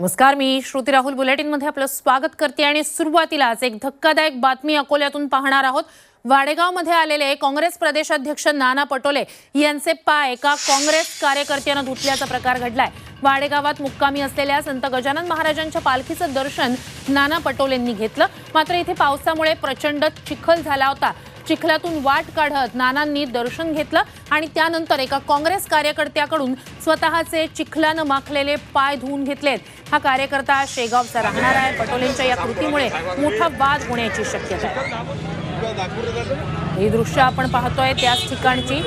नमस्कार मी श्रुती राहुल बुलेटिनमध्ये आपलं स्वागत करते आणि सुरुवातीलाच एक धक्कादायक बातमी अकोल्यातून पाहणार आहोत. वाडेगावमध्ये आलेले काँग्रेस प्रदेशाध्यक्ष नाना पटोले यांचे पाय एका काँग्रेस कार्यकर्त्यानं धुतल्याचा प्रकार घडलाय. वाडेगावात मुक्कामी असलेल्या संत गजानन महाराजांच्या पालखीचं दर्शन नाना पटोलेंनी घेतलं. मात्र इथे पावसामुळे प्रचंड चिखल झाला होता. चिखलातून वाट काढत नानांनी दर्शन घेतलं आणि त्यानंतर एका काँग्रेस कार्यकर्त्याकडून स्वतःचे चिखलानं माखलेले पाय धुवून घेतलेत. हा कार्यकर्ता शेगावचा राहणार आहे. पटोलेंच्या या कृतीमुळे मोठा वाद होण्याची शक्यता आहे. ही दृश्य आपण पाहतोय त्याच ठिकाणची.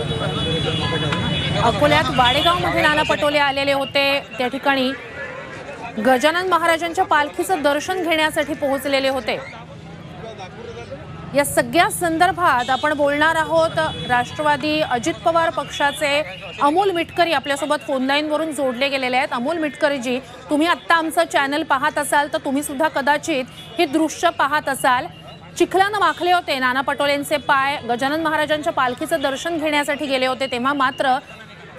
अकोल्यात वाडेगावमध्ये नाना पटोले आलेले होते. त्या ठिकाणी गजानन महाराजांच्या पालखीचं दर्शन घेण्यासाठी पोहोचलेले होते. या सगळ्या संदर्भात आपण बोलणार आहोत राष्ट्रवादी अजित पवार पक्षाचे अमोल मिटकरी आपल्यासोबत फोनलाईनवरून जोडले गेलेले आहेत. अमोल मिटकरीजी तुम्ही आत्ता आमचं चॅनल पाहत असाल तर तुम्ही सुद्धा कदाचित हे दृश्य पाहत असाल. चिखलानं माखले होते नाना पटोलेंचे पाय. गजानन महाराजांच्या पालखीचं दर्शन घेण्यासाठी गेले होते तेव्हा मात्र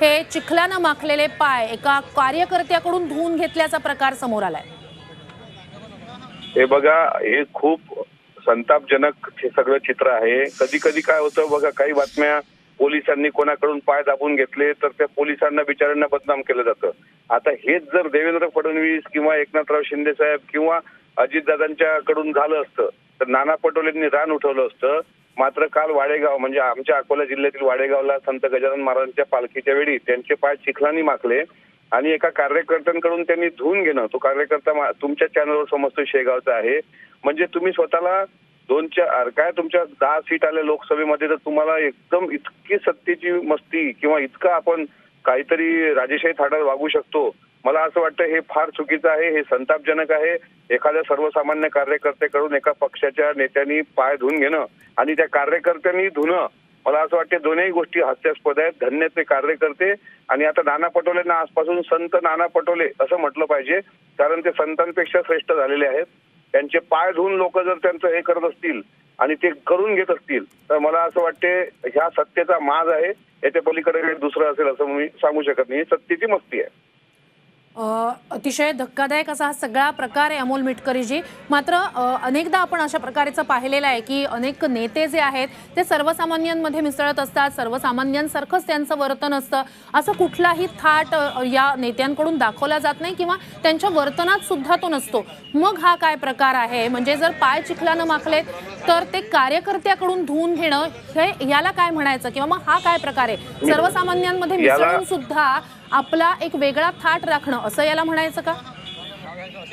हे चिखलानं माखलेले पाय एका कार्यकर्त्याकडून धुवून घेतल्याचा प्रकार समोर आलाय. हे बघा हे खूप संतापजनक हे सगळं चित्र आहे. कधी कधी काय होतं बघा काही बातम्या पोलिसांनी कोणाकडून पाय दाबून घेतले तर त्या पोलिसांना बिचाऱ्यांना बदनाम केलं जातं. आता हेच जर देवेंद्र फडणवीस किंवा एकनाथराव शिंदे साहेब किंवा अजितदादांच्या कडून झालं असतं तर नाना पटोलेंनी रान उठवलं असतं. मात्र काल वाडेगाव म्हणजे आमच्या अकोला जिल्ह्यातील वाडेगावला संत गजानन महाराजांच्या पालखीच्या वेळी त्यांचे पाय चिखलानी माखले. आणि एका कार्यकर्त्यांकडून त्यांनी धुवून घेणं. तो कार्यकर्ता तुमच्या चॅनलवर समजतो शेगावचा आहे. म्हणजे तुम्ही स्वतःला दोन चार काय तुमच्या दहा सीट आल्या लोकसभेमध्ये तर तुम्हाला एकदम इतकी सत्तेची मस्ती किंवा इतकं आपण काहीतरी राजेशाही थाटात वागू शकतो. मला असं वाटतं हे फार चुकीचं आहे हे संतापजनक आहे. एखाद्या सर्वसामान्य कार्यकर्त्याकडून एका पक्षाच्या नेत्यांनी पाय धुवून घेणं आणि त्या कार्यकर्त्यांनी धुणं. मला असं वाटते दोन्ही गोष्टी हास्यास्पद आहेत. धन्य ते कार्यकर्ते. आणि आता नाना पटोलेंना आजपासून संत नाना पटोले असं म्हटलं पाहिजे. कारण ते संतांपेक्षा श्रेष्ठ झालेले आहेत. त्यांचे पाय धुवून लोक जर त्यांचं हे करत असतील आणि ते करून घेत असतील तर मला असं वाटते ह्या सत्तेचा माज आहे. याच्या पलीकडे दुसरं असेल असं मी सांगू शकत नाही. ही सत्तेची मस्ती आहे. अतिशय धक्कादायक असा हा सगळा प्रकार आहे अमोल मिटकरीजी. मात्र अनेकदा आपण अशा प्रकारेचं पाहिलेलं आहे की अनेक नेते जे आहेत ते सर्वसामान्यांमध्ये मिसळत असतात सर्वसामान्यांसारखंच त्यांचं वर्तन असतं. असं कुठलाही थाट या नेत्यांकडून दाखवला जात नाही किंवा त्यांच्या वर्तनात सुद्धा तो नसतो. मग हा काय प्रकार आहे? म्हणजे जर पाय चिखलानं माखलेत तर ते कार्यकर्त्याकडून धुवून घेणं हे याला काय म्हणायचं? किंवा मग हा काय प्रकार आहे? सर्वसामान्यांमध्ये मिसळून सुद्धा आपला एक वेगळा थाट राखणं असं याला म्हणायचं का?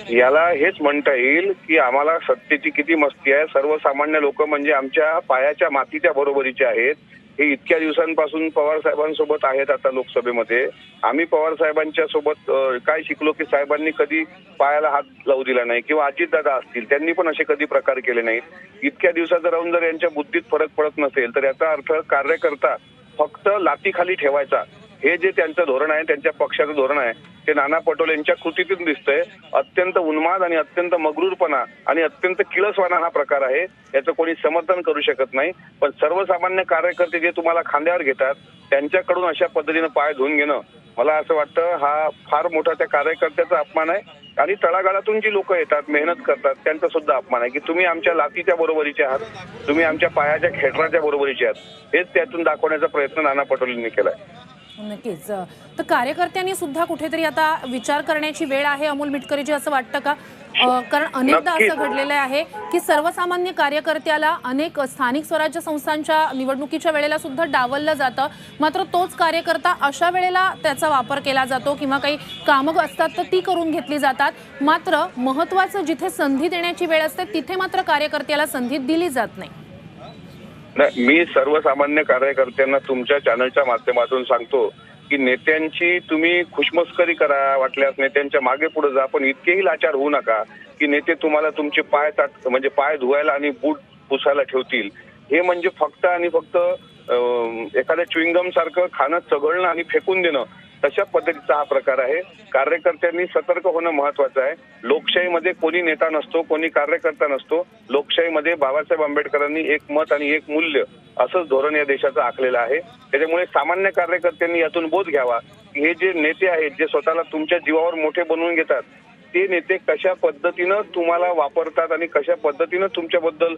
याला हेच म्हणता येईल की आम्हाला सत्तेची किती मस्ती आहे. सर्वसामान्य लोक म्हणजे आमच्या पायाच्या मातीच्या बरोबरीचे आहेत. हे इतक्या दिवसांपासून पवार साहेबांसोबत आहेत आता लोकसभेमध्ये. आम्ही पवार साहेबांच्या सोबत काय शिकलो की साहेबांनी कधी पायाला हात लावू दिला नाही किंवा अजितदादा असतील त्यांनी पण असे कधी प्रकार केले नाहीत. इतक्या दिवसात राहून जर यांच्या बुद्धीत फरक पडत नसेल तर याचा अर्थ कार्यकर्ता फक्त लातीखाली ठेवायचा. हे जे त्यांचं धोरण आहे त्यांच्या पक्षाचं धोरण आहे ते नाना पटोलेंच्या कृतीतून दिसतंय. अत्यंत उन्माद आणि अत्यंत मगरूरपणा आणि अत्यंत किळसवाना हा प्रकार आहे. याचं कोणी समर्थन करू शकत नाही. पण सर्वसामान्य कार्यकर्ते जे तुम्हाला खांद्यावर घेतात त्यांच्याकडून अशा पद्धतीनं पाय धुवून घेणं मला असं वाटतं हा फार मोठा त्या कार्यकर्त्याचा अपमान आहे. आणि तळागाळातून जी लोक येतात मेहनत करतात त्यांचा सुद्धा अपमान आहे की तुम्ही आमच्या लातीच्या बरोबरीचे आहात तुम्ही आमच्या पायाच्या खेटराच्या बरोबरीचे आहात. हेच त्यातून दाखवण्याचा प्रयत्न नाना पटोलेंनी केलाय. नक्कीच. तर कार्यकर्त्यांनी सुद्धा कुठेतरी आता विचार करण्याची वेळ आहे अमोल मिटकरीजी असं वाटतं का? कारण अनेकदा. असं घडलेलं आहे की सर्वसामान्य कार्यकर्त्याला अनेक स्थानिक स्वराज्य संस्थांच्या निवडणुकीच्या वेळेला सुद्धा डावललं जातं. मात्र तोच कार्यकर्ता अशा वेळेला त्याचा वापर केला जातो किंवा काही कामं असतात तर ती करून घेतली जातात. मात्र महत्वाचं जिथे संधी देण्याची वेळ असते तिथे मात्र कार्यकर्त्याला संधी दिली जात नाही. नाही मी सर्वसामान्य कार्यकर्त्यांना तुमच्या चॅनलच्या माध्यमातून सांगतो की नेत्यांची तुम्ही खुशमस्करी करा वाटल्यास नेत्यांच्या मागे पुढे जा पण इतकेही लाचार होऊ नका की नेते तुम्हाला तुमचे पाय ताट म्हणजे पाय धुवायला आणि बूट पुसायला ठेवतील. हे म्हणजे फक्त आणि फक्त एखाद्या च्युइंगम सारखं खाणं चघळणं आणि फेकून देणं. तशा पद्धतीचा हा प्रकार आहे. कार्यकर्त्यांनी सतर्क होणं महत्वाचं आहे. लोकशाहीमध्ये कोणी नेता नसतो कोणी कार्यकर्ता नसतो. लोकशाहीमध्ये बाबासाहेब आंबेडकरांनी एक मत आणि एक मूल्य असंच धोरण या देशाचं आखलेलं आहे. त्याच्यामुळे सामान्य कार्यकर्त्यांनी यातून बोध घ्यावा. की हे जे नेते आहेत जे स्वतःला तुमच्या जीवावर मोठे बनवून घेतात ते नेते कशा पद्धतीनं तुम्हाला वापरतात आणि कशा पद्धतीनं तुमच्याबद्दल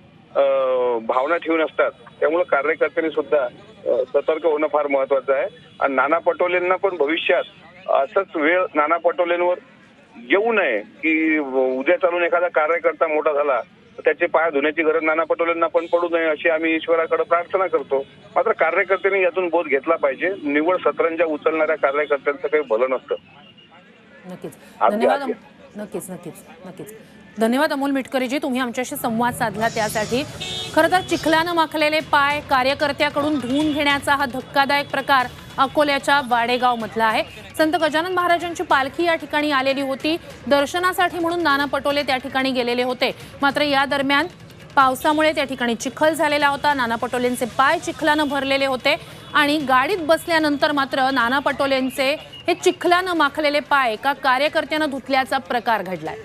भावना ठेवून असतात त्यामुळे कार्यकर्त्यांनी सुद्धा सतर्क होणं फार महत्वाचं आहे. आणि नाना पटोलेंना पण भविष्यात असंच वेळ नाना पटोलेंवर येऊ नये की उद्या चालून एखादा कार्यकर्ता मोठा झाला तर त्याचे पाय धुण्याची गरज नाना पटोलेंना पण पडू नये अशी आम्ही ईश्वराकडे प्रार्थना करतो. मात्र कार्यकर्त्यांनी यातून बोध घेतला पाहिजे. निवड सतरंजा उचलणाऱ्या कार्यकर्त्यांचं काही भलं नसतं. नक्कीच. नक्कीच नक्कीच नक्कीच. धन्यवाद अमोल मिटकरीजी तुम्ही आमच्याशी संवाद साधला त्यासाठी. खरं तर चिखलानं माखलेले पाय कार्यकर्त्याकडून धुवून घेण्याचा हा धक्कादायक प्रकार अकोल्याच्या वाडेगावमधला आहे. संत गजानन महाराजांची पालखी या ठिकाणी आलेली होती. दर्शनासाठी म्हणून नाना पटोले त्या ठिकाणी गेलेले होते. मात्र या दरम्यान पावसामुळे त्या ठिकाणी चिखल झालेला होता. नाना पटोलेंचे पाय चिखलानं भरलेले होते आणि गाडीत बसल्यानंतर मात्र नाना पटोलेंचे हे चिखलानं माखलेले पाय एका कार्यकर्त्यानं धुतल्याचा प्रकार घडलाय.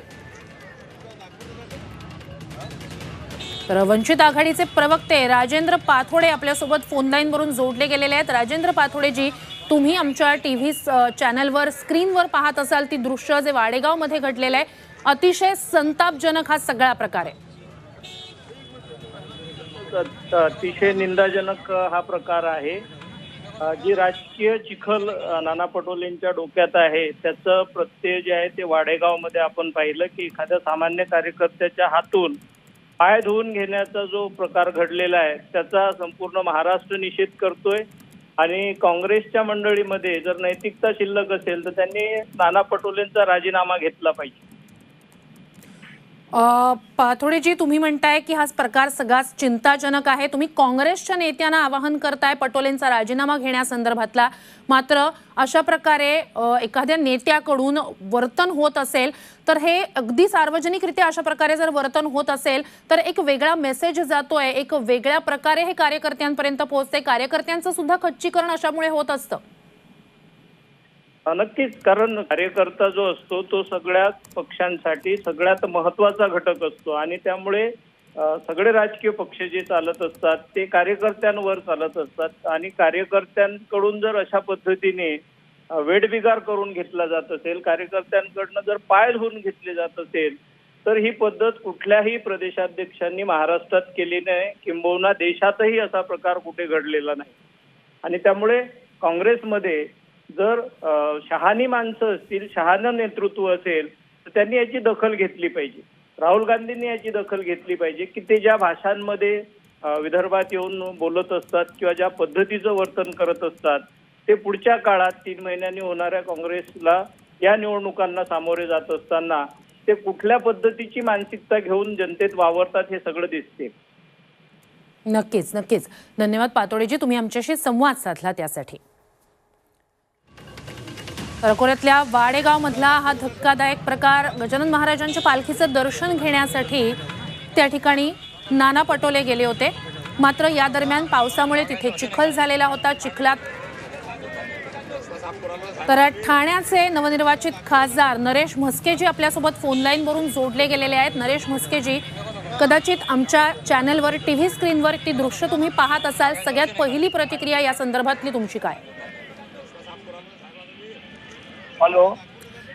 तर वंचित आघाडीचे प्रवक्ते राजेंद्र पाथोडे आपल्यासोबत फोन लाईनवरून जोडले गेलेले आहेत. राजेंद्र पाथोडेजी तुम्ही आमच्या टी व्ही चॅनलवर स्क्रीनवर पाहत असाल ती दृश्य जे वाडेगावमध्ये घडलेलं आहे अतिशय संतापजनक हा सगळा प्रकार आहे. अतिशय निंदाजनक हा प्रकार आहे. जी राजकीय चिखल नाना पटोलेंच्या डोक्यात आहे त्याचं प्रत्यय जे आहे ते वाडेगावमध्ये आपण पाहिलं की एखाद्या सामान्य कार्यकर्त्याच्या हातून पाय धुवून घेण्याचा जो प्रकार घडलेला आहे त्याचा संपूर्ण महाराष्ट्र निषेध करतोय. आणि काँग्रेसच्या मंडळीमध्ये जर नैतिकता शिल्लक असेल तर त्यांनी नाना पटोलेंचा राजीनामा घेतला पाहिजे. पाथोडेजी तुम्ही म्हणताय की हा प्रकार सगळाच चिंताजनक आहे तुम्ही काँग्रेसच्या नेत्यांना आवाहन करताय पटोलेंचा राजीनामा घेण्यासंदर्भातला. मात्र अशा प्रकारे एखाद्या नेत्याकडून वर्तन होत असेल तर हे अगदी सार्वजनिकरित्या अशा प्रकारे जर वर्तन होत असेल तर एक वेगळा मेसेज जातोय एक वेगळ्या प्रकारे हे कार्यकर्त्यांपर्यंत पोहोचते. कार्यकर्त्यांचं सुद्धा खच्चीकरण अशामुळे होत असतं. नक्कीच कारण कार्यकर्ता जो असतो तो सगळ्याच पक्षांसाठी सगळ्यात महत्त्वाचा घटक असतो. आणि त्यामुळे सगळे राजकीय पक्ष जे चालत असतात ते कार्यकर्त्यांवर चालत असतात. आणि कार्यकर्त्यांकडून जर अशा पद्धतीने वेडबिगार करून घेतला जात असेल कार्यकर्त्यांकडनं जर पायल होऊन घेतले जात असेल तर ही पद्धत कुठल्याही प्रदेशाध्यक्षांनी महाराष्ट्रात केली नाही किंबहुना देशातही असा प्रकार कुठे घडलेला नाही. आणि त्यामुळे काँग्रेसमध्ये जर शहाणी माणसं असतील शहाणं नेतृत्व असेल तर त्यांनी याची दखल घेतली पाहिजे. राहुल गांधींनी याची दखल घेतली पाहिजे की ते ज्या भाषांमध्ये विदर्भात येऊन बोलत असतात किंवा ज्या पद्धतीचं वर्तन करत असतात ते पुढच्या काळात तीन महिन्यांनी होणाऱ्या काँग्रेसला या निवडणुकांना सामोरे जात असताना ते कुठल्या पद्धतीची मानसिकता घेऊन जनतेत वावरतात हे सगळं दिसते. नक्कीच नक्कीच. धन्यवाद पातोडेजी तुम्ही आमच्याशी संवाद साधला त्यासाठी. अकोल्यातल्या वाडेगाव मधला हा धक्कादायक प्रकार गजानन महाराजांच्या पालखीचं दर्शन घेण्यासाठी त्या ठिकाणी नाना पटोले गेले होते. मात्र या दरम्यान पावसामुळे तिथे चिखल झालेला होता. चिखलात तर ठाण्याचे नवनिर्वाचित खासदार नरेश म्हस्केजी आपल्यासोबत फोनलाईनवरून जोडले गेलेले आहेत. नरेश म्हस्केजी कदाचित आमच्या चॅनलवर टी व्ही स्क्रीनवर ती दृश्य तुम्ही पाहत असाल. सगळ्यात पहिली प्रतिक्रिया या संदर्भातली तुमची काय? हॅलो.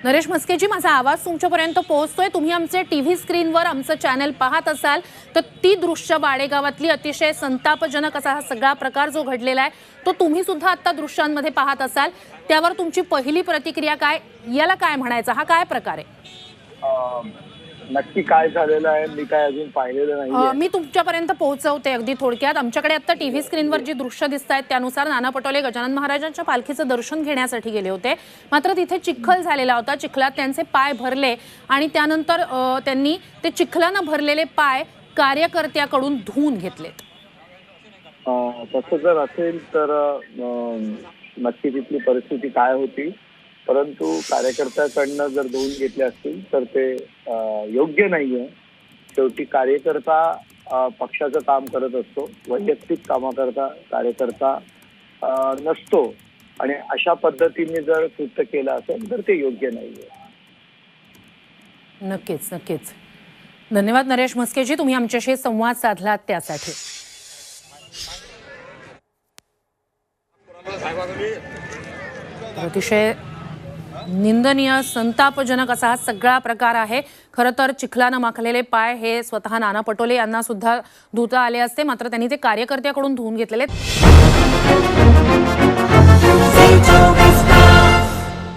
नरेश म्हस्केजी माझा आवाज तुमच्यापर्यंत पोहोचतोय. तुम्ही आमचे टी व्ही स्क्रीनवर आमचं चॅनल पाहत असाल तर ती दृश्य वाडेगावातली अतिशय संतापजनक असा हा सगळा प्रकार जो घडलेला आहे तो तुम्ही सुद्धा आता दृश्यांमध्ये पाहत असाल. त्यावर तुमची पहिली प्रतिक्रिया काय? याला काय म्हणायचं? हा काय प्रकार आहे? नक्की काय झालेलं आहे मी काय अजून पाहिलेलं अ, नाहीये. मी तुमच्यापर्यंत पोहोचवते अगदी थोडक्यात. आमच्याकडे आता टीव्ही स्क्रीनवर जी दृश्य दिसत आहेत त्यानुसार नाना पटोले गजानन महाराजांच्या पालखीचं दर्शन घेण्यासाठी गेले होते. मात्र तिथे चिखल झालेला होता. चिखलात त्यांचे पाय भरले आणि त्यानंतर त्यांनी ते चिखलानं भरलेले पाय कार्यकर्त्याकडून धुवून घेतलेत. तसं जर असेल तर नक्की तिथली परिस्थिती काय होती? परंतु कार्यकर्त्याकडनं जर धुवून घेतले असतील तर ते योग्य नाहीये. शेवटी कार्यकर्ता पक्षाचं काम करत असतो वैयक्तिक कामाकरता कार्यकर्ता नसतो. आणि अशा पद्धतीने जर कृत्य केलं असेल तर ते योग्य नाहीये. नक्कीच नक्कीच. धन्यवाद नरेश म्हस्केजी तुम्ही आमच्याशी संवाद साधलात त्यासाठी. अतिशय निंदनीय संतापजनक असा हा सगळा प्रकार आहे खरं तर चिखलानं माखलेले पाय हे स्वतः नाना पटोले यांना सुद्धा धुता आले असते मात्र त्यांनी ते कार्यकर्त्याकडून धुवून घेतलेले आहेत.